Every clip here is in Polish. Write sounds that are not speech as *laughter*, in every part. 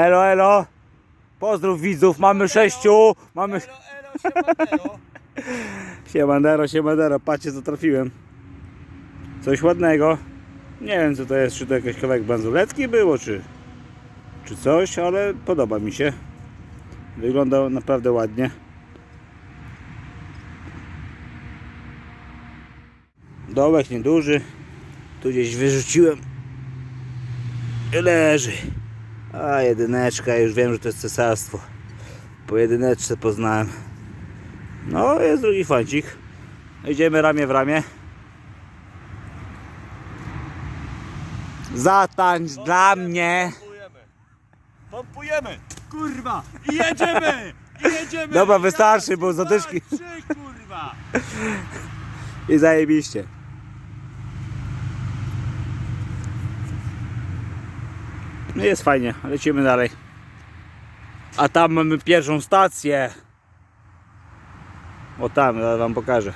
Elo, elo. Pozdrów widzów, mamy sześciu. Mamy... Elo, elo. *laughs* Siemandero, siemandero, patrzcie co trafiłem. Coś ładnego. Nie wiem co to jest, czy to jakiś kawałek banzuletki było, czy, czy coś, ale podoba mi się. Wygląda naprawdę ładnie. Dołek nieduży. Tu gdzieś wyrzuciłem. I leży. A jedyneczka, już wiem, że to jest cesarstwo. Po jedyneczce poznałem. No, jest drugi fancik. Idziemy ramię w ramię. Zatańcz dla mnie. Pompujemy. Pompujemy. Kurwa. I jedziemy. I jedziemy. Dobra, wystarczy, bo dwa, zatyczki. Trzy, kurwa. I zajebiście. No jest fajnie, lecimy dalej. A tam mamy pierwszą stację. O tam, ja wam pokażę.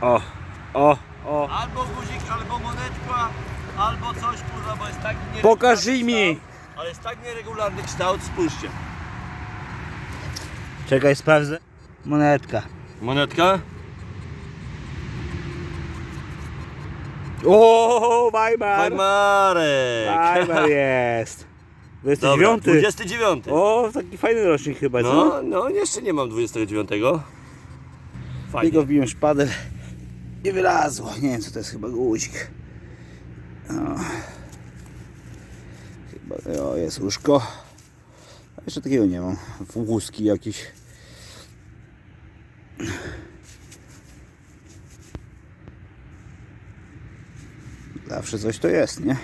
O, o, o. Albo guzik, albo monetka, albo coś, kurwa, bo jest tak nieregularny Pokaż mi. kształt, Ale jest tak nieregularny kształt, spójrzcie. Czekaj, sprawdzę. Monetka. Monetka? O, Weimar. Fajmarek. Weimar *laughs* jest. Dobra, 29. 29. O, taki fajny rocznik chyba, co? No, no, jeszcze nie mam 29. Fajnie. Tylko wbiłem szpadel i wylazło. Nie wiem co to jest, chyba guzik. No. Chyba, o, jest łóżko. A jeszcze takiego nie mam. Włoski jakiś. Zawsze coś to jest, nie?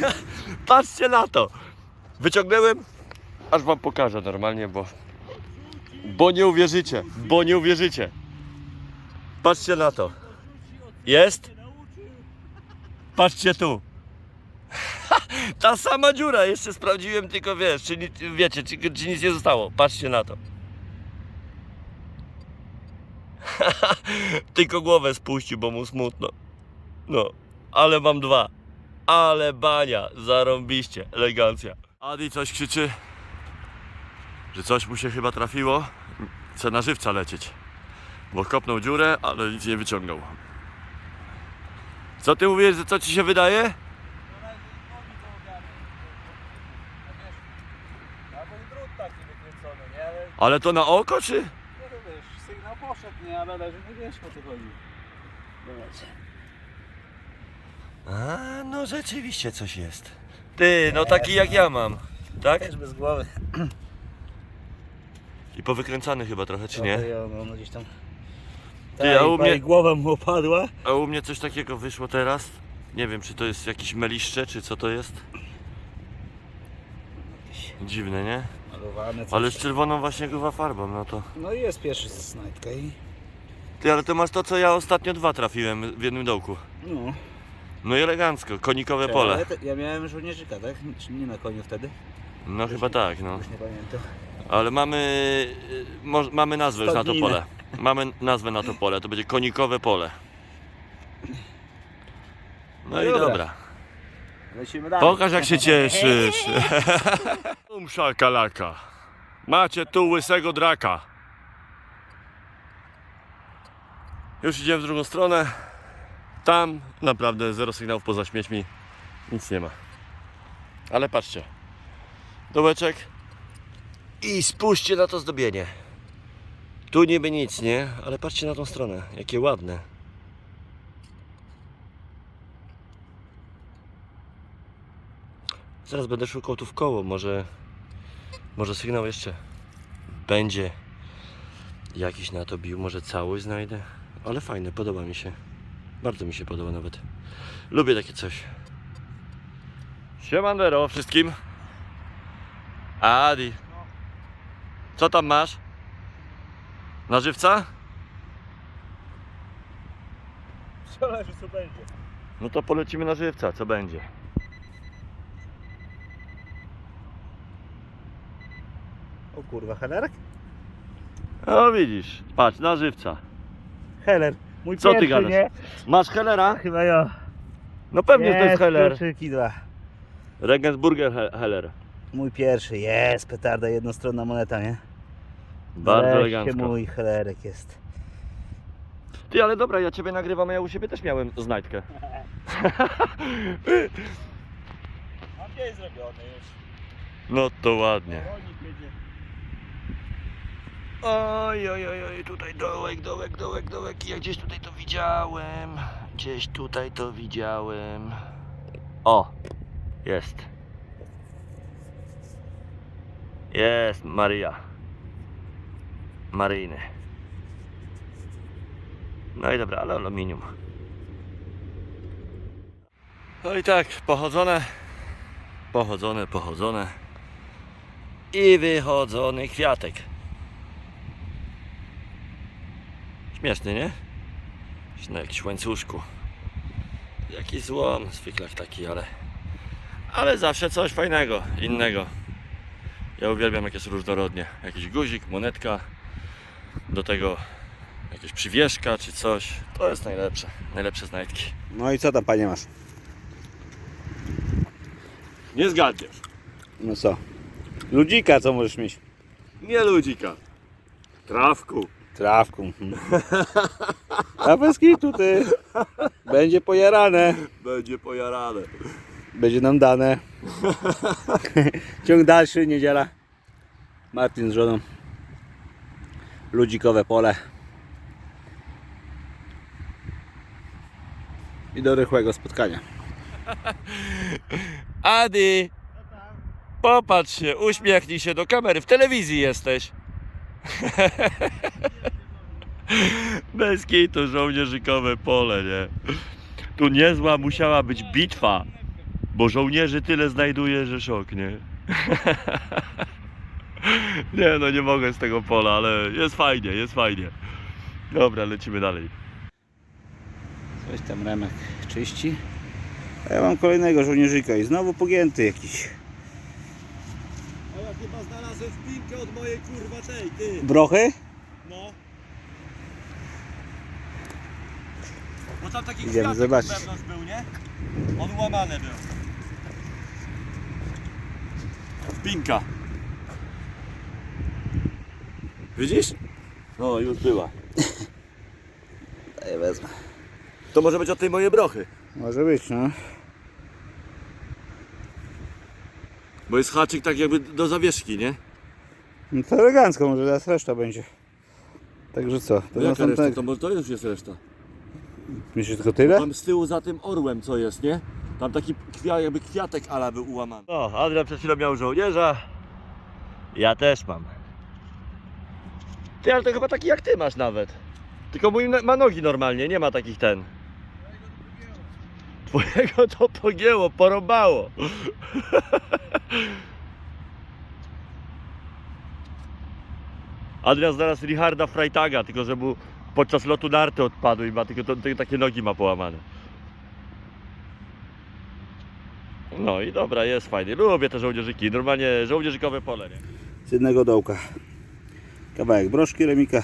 *laughs* Patrzcie na to. Wyciągnąłem, aż wam pokażę normalnie, bo bo nie uwierzycie, bo nie uwierzycie. Patrzcie na to. Jest? Patrzcie tu. *laughs* Ta sama dziura, jeszcze sprawdziłem tylko wiesz, czy wiecie, czy, czy nic nie zostało. Patrzcie na to. *laughs* tylko głowę spuścił, bo mu smutno. No, ale mam dwa. Ale bania, zarąbiście, elegancja. Adi coś krzyczy, że coś mu się chyba trafiło. Chce na żywca lecieć. Bo kopnął dziurę, ale nic nie wyciągnął. Co ty mówisz, co ci się wydaje? Ale to na oko, czy? no to wiesz, sygnał poszedł, nie? Ale leży, nie wiesz o co chodzi. A, no rzeczywiście coś jest. Ty, no taki jak ja mam. Tak? Też bez głowy. I powykręcany chyba trochę, czy nie? Ja, no, no gdzieś tam. Ty, a u mnie- głowa mu opadła. A u mnie coś takiego wyszło teraz. Nie wiem, czy to jest jakieś meliszcze, czy co to jest. Dziwne, nie? Malowane coś. Ale z czerwoną właśnie chyba farbą, no to... No i jest pierwszy snajpka i... Ty, ale to masz to, co ja ostatnio dwa trafiłem w jednym dołku. No. No i elegancko, konikowe pole. Ale ja miałem żołnierzyka, tak? Czy Nie na koniu wtedy? No chyba tak, no. Już nie pamiętam. Ale mamy... y, moż- mamy nazwę już na to pole. Mamy nazwę na to pole, to będzie konikowe pole. No i Dobra. dobra. Lecimy dalej. Pokaż jak się cieszysz. *laughs* Um szakalaka. Macie tu łysego draka. Już idziemy w drugą stronę. Tam naprawdę zero sygnałów poza śmiećmi. Nic nie ma. Ale patrzcie. Dołeczek. I spójrzcie na to zdobienie. Tu niby nic, nie? Ale patrzcie na tą stronę. Jakie ładne. Zaraz będę szukał tu w koło, może, może sygnał jeszcze będzie jakiś na to bił, może całość znajdę, ale fajne, podoba mi się, bardzo mi się podoba nawet, lubię takie coś. Siemandero wszystkim. Adi, co tam masz? Na żywca? Co leży, co będzie? No to polecimy na żywca, co będzie? O kurwa, Heller? No widzisz, patrz, na żywca. Heller. Mój Co ty pierwszy, gadasz? nie? Masz helera? Chyba ja. No pewnie że to jest Heller. Kluczyki dwa. Regensburger He- Heller. Mój pierwszy, jest petarda, jednostronna moneta, nie? Bardzo Wreszcie elegancko. mój helerek jest. Ty, ale dobra, ja ciebie nagrywam, a ja u siebie też miałem znajdkę. A gdzie jest zrobiony już? No to ładnie. Oj, oj, oj, oj, tutaj dołek, dołek, dołek, dołek. Ja gdzieś tutaj to widziałem. Gdzieś tutaj to widziałem. O, jest. Jest Maria. Maryjny. No i dobra, ale aluminium. No i tak, pochodzone. Pochodzone, pochodzone. I wychodzony kwiatek. Śmieszny, nie? Na jakimś łańcuszku. Jaki złom, zwykle taki, ale... Ale zawsze coś fajnego, innego. Ja uwielbiam jak jest różnorodnie. Jakiś guzik, monetka, do tego jakieś przywieszka czy coś. To jest najlepsze, najlepsze znajdki. No i co tam panie masz? Nie zgadniesz. No co? Ludzika co możesz mieć? Nie ludzika. Trawku. Trawką. mhm. A bez kitu ty. Będzie pojarane. Będzie pojarane. Będzie nam dane. Ciąg dalszy, niedziela. Martin z żoną. Ludzikowe pole. I do rychłego spotkania. Adi! Popatrz się, uśmiechnij się do kamery. W telewizji jesteś. Bez kitu, żołnierzykowe pole, nie? Tu niezła musiała być bitwa, bo żołnierzy tyle znajduje, że szok, nie? *laughs* Nie no, nie mogę z tego pola, ale jest fajnie, jest fajnie. Dobra, lecimy dalej. Coś tam Remek czyści. A ja mam kolejnego żołnierzyka i znowu pogięty jakiś. A ja chyba znalazłem wpinkę od mojej kurwa tej, ty. Brochy? No. Bo tam taki Idziemy kwiatek zobaczyć. wewnątrz był, nie? On łamany był. Wpinka. Widzisz? No, już była. *laughs* Daję wezmę. To może być od tej mojej brochy. Może być, no. Bo jest haczyk tak jakby do zawieszki, nie? No to elegancko, może teraz reszta będzie. Także co? To No jaka reszta? To, może to już jest reszta. Myślisz tylko tyle? Tam z tyłu za tym orłem co jest, nie? Tam taki kwia, jakby kwiatek ala był ułamany. No, Adrian przed chwilą miał żołnierza. Ja też mam. Ty, ale to chyba taki jak ty masz nawet. Tylko mój na- ma nogi normalnie, nie ma takich ten. Twojego to pogięło, porąbało. Adrian znalazł Richarda Freitaga, tylko że mu podczas lotu narty odpadły i ma tylko to, to, takie nogi ma połamane. No i dobra, jest fajnie. Lubię te żołnierzyki. Normalnie żołnierzykowe pole, nie? Z jednego dołka. Kawałek broszki remika.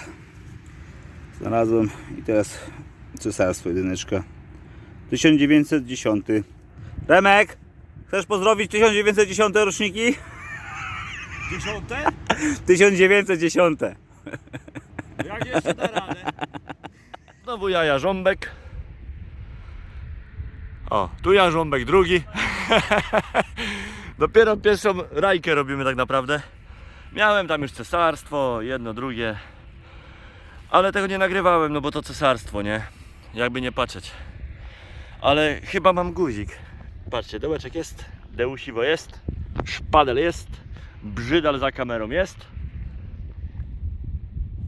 Znalazłem i teraz cesarstwo jedyneczka. 1910. Remek! Chcesz pozdrowić 1910 roczniki? Dziesiąte? 1910. Jak jeszcze da radę? Znowu ja jarząbek. O, tu jarząbek drugi. *laughs* Dopiero pierwszą rajkę robimy tak naprawdę. Miałem tam już cesarstwo, jedno, drugie. Ale tego nie nagrywałem, no bo to cesarstwo, nie? Jakby nie patrzeć. Ale chyba mam guzik. Patrzcie, dołeczek jest, deusiwo jest, szpadel jest, brzydal za kamerą jest.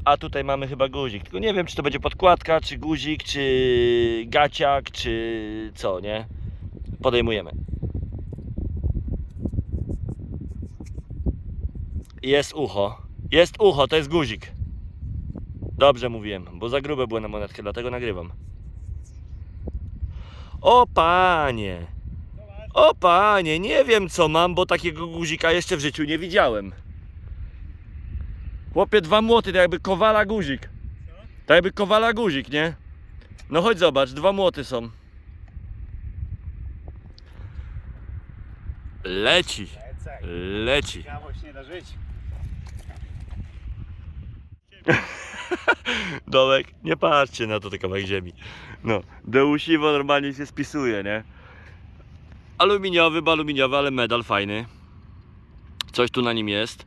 A tutaj mamy chyba guzik. Tylko nie wiem, czy to będzie podkładka, czy guzik, czy gaciak, czy co, nie? Podejmujemy. Jest ucho. Jest ucho, to jest guzik. Dobrze mówiłem, bo za grube było na monetkę, dlatego nagrywam. O panie! O panie, nie wiem co mam, bo takiego guzika jeszcze w życiu nie widziałem. Chłopie, dwa młoty, to jakby kowala guzik. Tak jakby kowala guzik, nie? No chodź zobacz, dwa młoty są. Leci, leci. Nie da żyć. *laughs* *laughs* Dołek, nie patrzcie na to, to kawałek ziemi. No, deusiwo normalnie się spisuje, nie? Aluminiowy, bo aluminiowy, ale medal fajny. Coś tu na nim jest.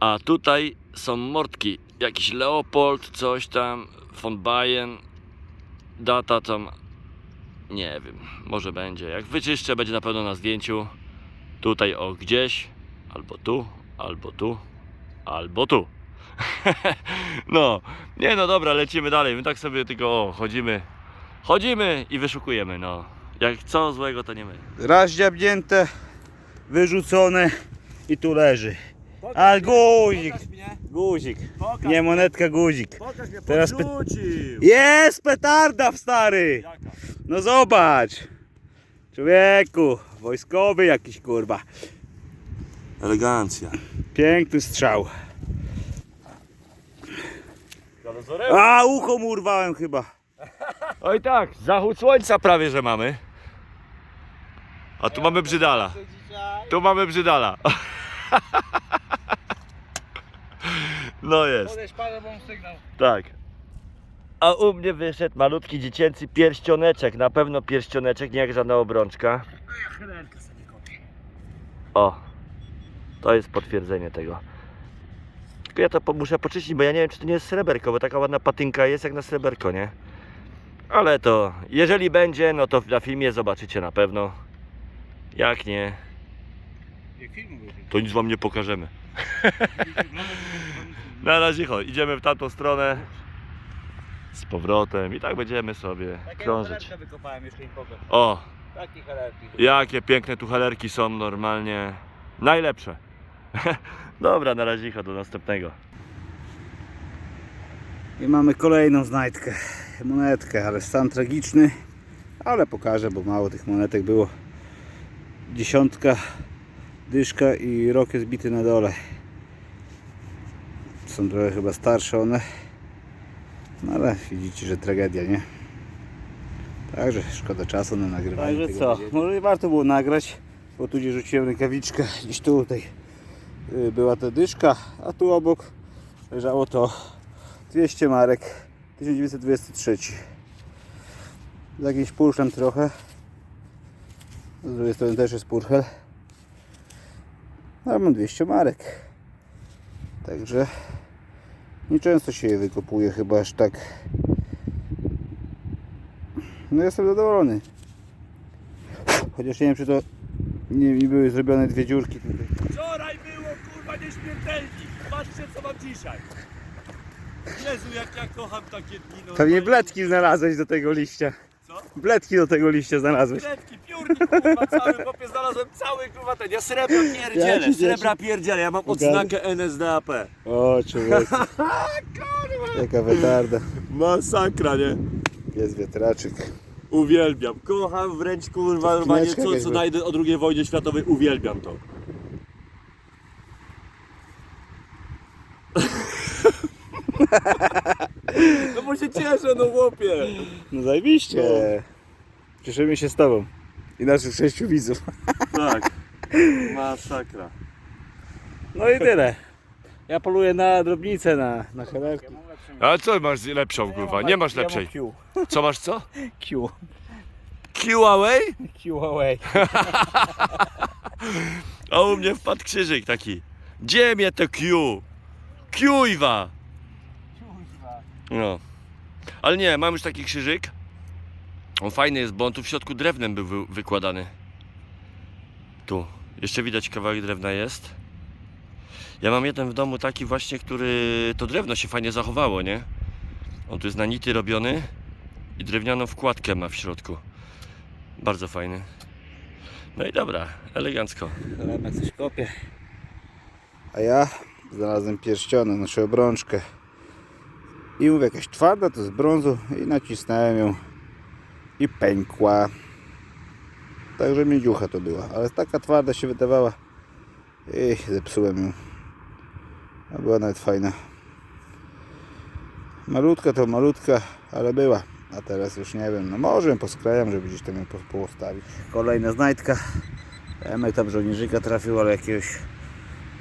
A tutaj są mordki. Jakiś Leopold, coś tam, von Bayern. Data tam, nie wiem, może będzie. Jak wyczyszczę, będzie na pewno na zdjęciu. Tutaj o gdzieś, albo tu, albo tu, albo tu. *laughs* no, nie no dobra, lecimy dalej. My tak sobie tylko o, chodzimy, chodzimy i wyszukujemy, no. Jak co złego, to nie my. Raz dziabnięte, wyrzucone i tu leży. A guzik, Pokaż mnie, guzik. pokaż, Nie monetka, guzik. pokaż mnie, Teraz py- podrzucił. Jest petarda, stary! Jaka? No zobacz! Człowieku, wojskowy jakiś kurwa. Elegancja. Piękny strzał. A, ucho mu urwałem chyba. Oj tak, zachód słońca prawie, że mamy. A tu mamy brzydala. Tu mamy brzydala. *laughs* No jest. Podejdź pana, bo sygnał. Tak. A u mnie wyszedł malutki dziecięcy pierścioneczek. Na pewno pierścioneczek, nie jak żadna obrączka. Sobie kopię. O, to jest potwierdzenie tego. Tylko ja to muszę poczyścić, bo ja nie wiem, czy to nie jest sreberko, bo taka ładna patynka jest jak na sreberko, nie? Ale to, jeżeli będzie, no to na filmie zobaczycie na pewno. Jak nie, to nic wam nie pokażemy. *laughs* Na razie chodź, idziemy w tamtą stronę. Z powrotem i tak będziemy sobie krążyć. wykopałem, jeszcze im pokaż. O, Takie halerki. Jakie piękne tu helerki są normalnie. Najlepsze. *laughs* Dobra, na razie do następnego. I mamy kolejną znajdkę. Monetkę, ale stan tragiczny. Ale pokażę, bo mało tych monetek było. Dziesiątka, dyszka i rok jest bity na dole. Są trochę chyba starsze one. No ale widzicie, że tragedia, nie? Także szkoda czasu na nagrywanie Także co? Może i warto było nagrać, bo tu gdzie rzuciłem rękawiczkę, gdzieś tutaj była ta dyszka, a tu obok leżało to 200 marek 1923 z jakimś purszem trochę. Z drugiej strony też jest purchel no mam 200 marek. Także nieczęsto się je wykopuje chyba aż tak. No jestem zadowolony. Chociaż nie wiem czy to nie, nie były zrobione dwie dziurki tutaj kurwa nieśmiertelni. Patrzcie co mam dzisiaj. Jezu jak ja kocham takie dni. No, Pewnie bledki znalazłeś do tego liścia. Co? Bledki do tego liścia znalazłeś. Kredki, piórnik kurwa cały, chłopie znalazłem cały kurwa ten. Ja srebra Ja pierdzielę, ci srebra pierdzielę. Ja mam odznakę NSDAP. O, człowiek. *laughs* Jaka wetarda. Masakra, nie? Jest wiatraczyk. Uwielbiam. Kocham wręcz kurwa normalnie co, co jakby. najdę o II wojnie światowej. Uwielbiam to. *laughs* No bo się cieszę, no chłopie. No zajebiście. Cieszymy się z tobą. I naszych sześciu widzów. *laughs* Tak. Masakra. No i tyle. Ja poluję na drobnicę, na, na helerki. A co masz lepszą, kurwa? Nie masz lepszej. Q. Co masz co? *laughs* Q. Q away? Q away. A u mnie wpadł krzyżyk taki. Gdzie mnie to Q? Qiwa! No. Ale nie, mam już taki krzyżyk. On fajny jest, bo on tu w środku drewnem był wy- wykładany. Tu. Jeszcze widać kawałek drewna jest. Ja mam jeden w domu taki właśnie, który to drewno się fajnie zachowało, nie? On tu jest na nity robiony i drewnianą wkładkę ma w środku. Bardzo fajny. No i dobra, elegancko. Remek coś kopie. A ja znalazłem pierścionek, naszą obrączkę. I mówię, jakaś twarda, to z brązu. I nacisnąłem ją. I pękła. Także miedziucha to była. Ale taka twarda się wydawała. I zepsułem ją. A była nawet fajna. Malutka to malutka, ale była. A teraz już nie wiem, no może poskrajam, żeby gdzieś tam ją po- postawić. Kolejna znajdka. Emek tam żołnierzyka trafił, ale jakiegoś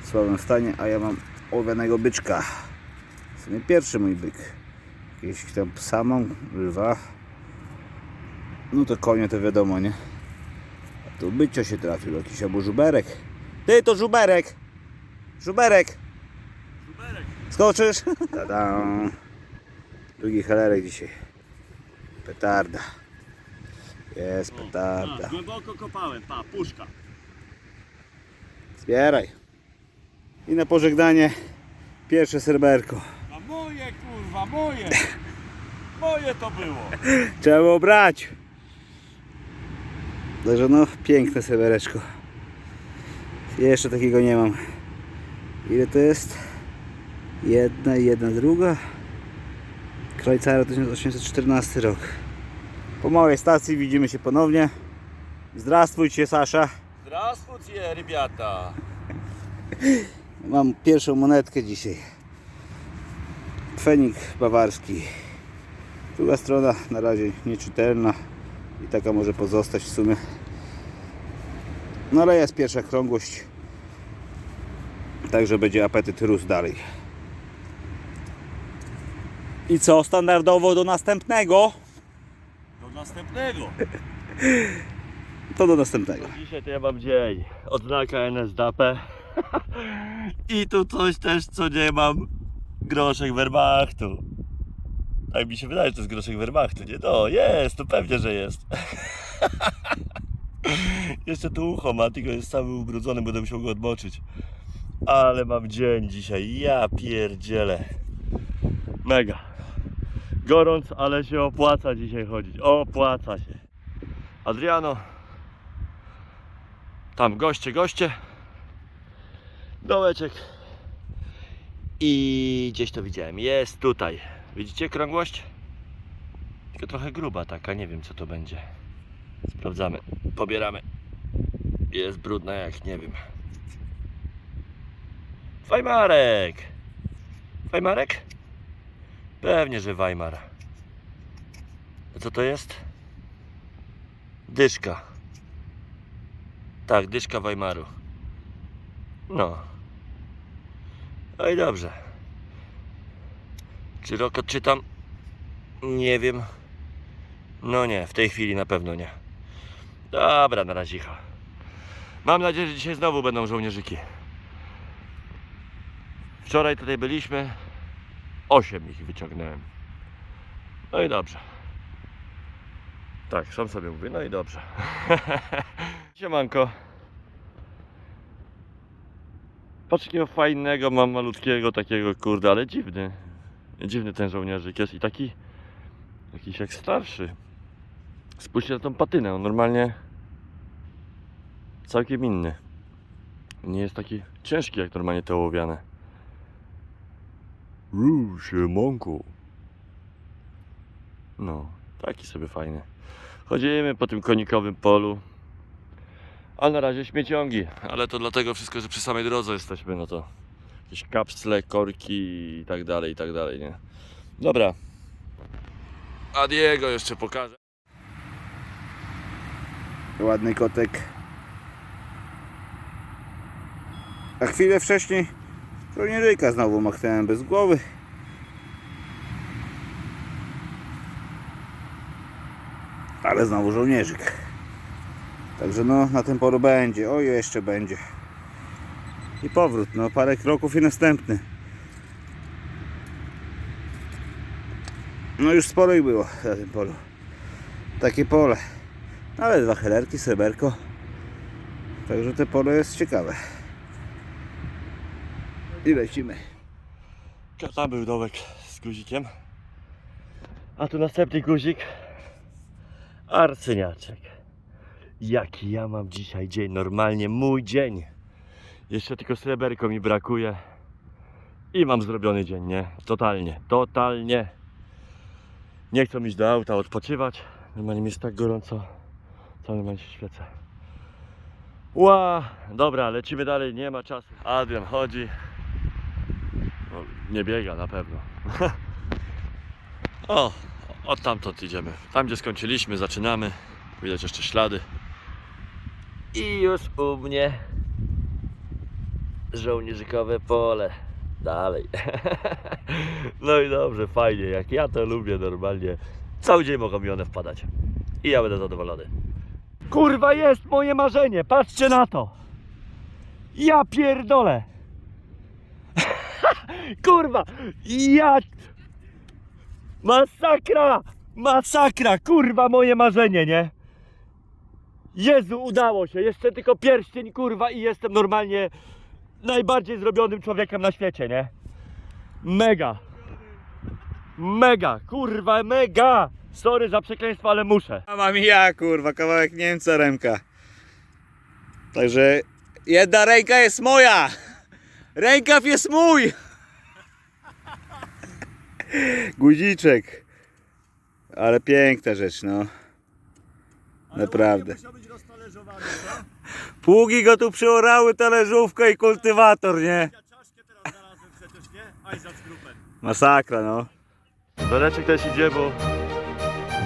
w słabym stanie, a ja mam owianego byczka. W sumie pierwszy mój byk. Jakiegoś tam psa mam, lwa. No to konie to wiadomo, nie? A tu bycio się trafił, jakiś albo żuberek. Ty, to żuberek! Żuberek! Żuberek. Skoczysz? *laughs* Tada! Drugi helerek dzisiaj. Petarda. Jest A, petarda. głęboko kopałem, pa, puszka. Zbieraj. I na pożegnanie pierwsze serberko. Moje kurwa, moje! Moje to było! Trzeba było brać! No, Także no, piękne sewereczko. Jeszcze takiego nie mam. Ile to jest? Jedna, jedna, druga. Krajcara 1814 rok. Po małej stacji widzimy się ponownie. Zdrastwujcie Sasza. Zdrastwujcie, rybiata. Mam pierwszą monetkę dzisiaj. Fenik bawarski. Druga strona na razie nieczytelna i taka może pozostać w sumie. No ale jest pierwsza krągłość. Także będzie apetyt rósł dalej. I co, standardowo do następnego? Do następnego. *laughs* To do następnego. Dzisiaj to ja mam dzień. Odznaka NSDAP. *laughs* I tu coś też, co nie mam. Groszek Wehrmachtu. Tak mi się wydaje, że to jest groszek Wehrmachtu, nie? No, jest, to pewnie, że jest. *laughs* Jeszcze tu ucho ma, tylko jest cały ubrudzony, będę musiał go odmoczyć. Ale mam dzień dzisiaj, ja pierdzielę. Mega. Gorąc, ale się opłaca dzisiaj chodzić. Opłaca się. Adriano, tam goście, goście. Dołeczek. I gdzieś to widziałem. Jest tutaj. Widzicie krągłość? Tylko trochę gruba taka, nie wiem co to będzie. Sprawdzamy, pobieramy. Jest brudna jak nie wiem. Weimarek! Weimarek? Pewnie, że Weimar. Co to jest? Dyszka. Tak, dyszka Weimaru. No. No i dobrze. Czy rok odczytam? Nie wiem. No nie, w tej chwili na pewno nie. Dobra, na razie. Mam nadzieję, że dzisiaj znowu będą żołnierzyki. Wczoraj tutaj byliśmy. Osiem ich wyciągnąłem. No i dobrze. Tak, sam sobie mówię, no i dobrze. *laughs* Siemanko. Patrz jakiego fajnego mam malutkiego takiego, kurde, ale dziwny. Dziwny ten żołnierzyk jest i taki jakiś jak starszy. Spójrzcie na tą patynę, on normalnie całkiem inny. Nie jest taki ciężki jak normalnie te ołowiane. Uuu, siemanko. No, taki sobie fajny. Chodzimy po tym konikowym polu. A na razie śmieciągi. Ale to dlatego wszystko, że przy samej drodze jesteśmy, no to jakieś kapsle, korki i tak dalej, i tak dalej, nie? Dobra. Adiego jeszcze pokażę. Ładny kotek. A chwilę wcześniej żołnierzyka znowu machnąłem bez głowy. Ale znowu żołnierzyk. Także no, na tym polu będzie. O, jeszcze będzie. I powrót, no parę kroków i następny. No już sporo ich było na tym polu. Takie pole. Ale dwa helerki, sreberko. Także te pole jest ciekawe. I lecimy. Tam był dołek z guzikiem. A tu następny guzik. Arcyniaczek. Jaki ja mam dzisiaj dzień. Normalnie mój dzień. Jeszcze tylko sreberko mi brakuje. I mam zrobiony dzień, nie? Totalnie, totalnie. Nie chcę iść do auta odpoczywać. Normalnie mi jest tak gorąco. Cały normalnie się świecę. Ła, dobra, lecimy dalej, nie ma czasu. Adrian chodzi. No, nie biega na pewno. *laughs* o, od tamtąd idziemy. Tam gdzie skończyliśmy, zaczynamy. Widać jeszcze ślady. I już u mnie żołnierzykowe pole. Dalej. *laughs* No i dobrze, fajnie. Jak ja to lubię normalnie. Cały dzień mogą mi one wpadać. I ja będę zadowolony. Kurwa jest moje marzenie, patrzcie na to. Ja pierdolę. *laughs* Kurwa, ja... Masakra, masakra, kurwa moje marzenie, nie? Jezu, udało się, jeszcze tylko pierścień, kurwa i jestem normalnie najbardziej zrobionym człowiekiem na świecie, nie? Mega. Mega, kurwa, mega. Sorry za przekleństwo, ale muszę. A mam ja, kurwa, kawałek Niemca Remka. Także jedna ręka jest moja. Rękaw jest mój. Guziczek. Ale piękna rzecz, no. Naprawdę. Musiał być roztalerzowany, Pługi go tu przyorały, talerzówka i kultywator, nie? Ja czaszkę teraz znalazłem przecież, nie? Eisatzgruppen. Masakra, no. Beleczek też idzie, bo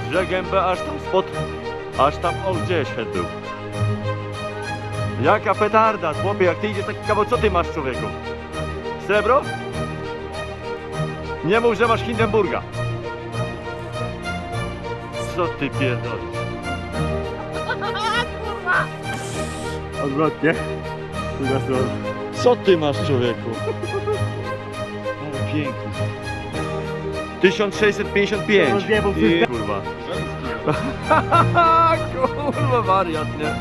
drze gębę aż tam spod, aż tam, o gdzie świat był. Jaka petarda, chłopie, jak ty idziesz taki kawał, co ty masz człowieku? Srebro? Nie mów, że masz Hindenburga. Co ty pierdolisz? Odwrotnie. Druga strona. Co ty masz człowieku? Ale piękny. 1655. Rozjebał I kurwa. *laughs* kurwa wariat, nie?